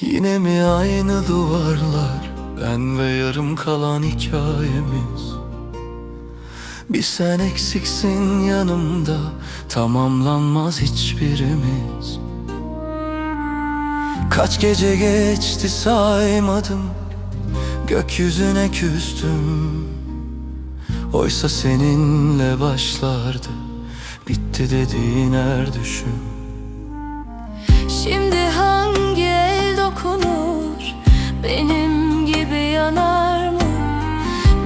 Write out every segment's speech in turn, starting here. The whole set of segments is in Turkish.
Yine mi aynı duvarlar? Ben ve yarım kalan hikayemiz. Bir sen eksiksin yanımda Tamamlanmaz hiçbirimiz. Kaç gece geçti saymadım Gökyüzüne küstüm. Oysa seninle başlardı Bitti dediğin her düşüm. Şimdi dokunur. Benim gibi yanar mı?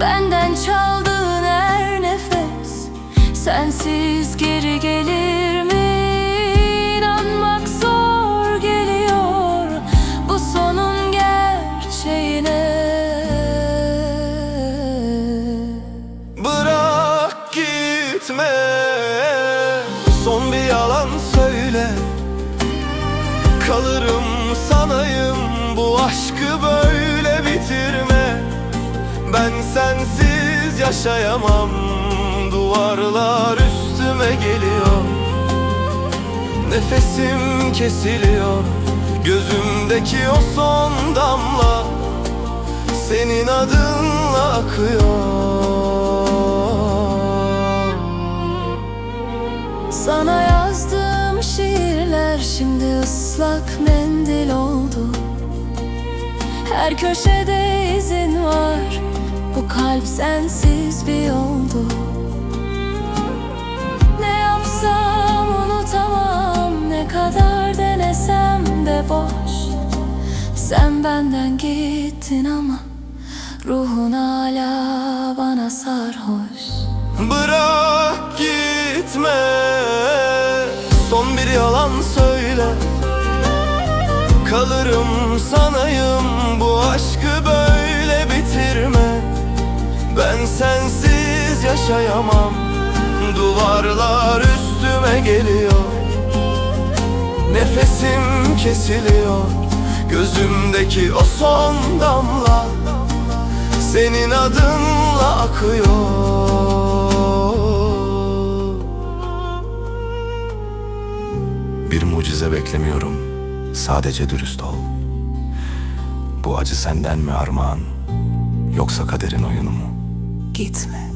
Benden çaldığın her nefes Sensiz geri gelir mi? İnanmak zor geliyor Bu sonun gerçeğine. Bırak gitme Kalırım sanayım. Bu aşkı böyle bitirme. Ben sensiz yaşayamam. Duvarlar üstüme geliyor. Nefesim kesiliyor. Gözümdeki o son damla Senin adınla akıyor. Sana şiirler şimdi ıslak mendil oldu. Her köşede izin var Bu kalp sensiz bir yoldu. Ne yapsam unutamam Ne kadar denesem de boş. Sen benden gittin ama Ruhun hala bana sarhoş. Bırak gitme yalan söyle. Kalırım sanayım Bu aşkı böyle bitirme. Ben sensiz yaşayamam. Duvarlar üstüme geliyor. Nefesim kesiliyor. Gözümdeki o son damla senin adınla akıyor mucize beklemiyorum. Sadece dürüst ol. Bu acı senden mi armağan? Yoksa kaderin oyunu mu? Gitme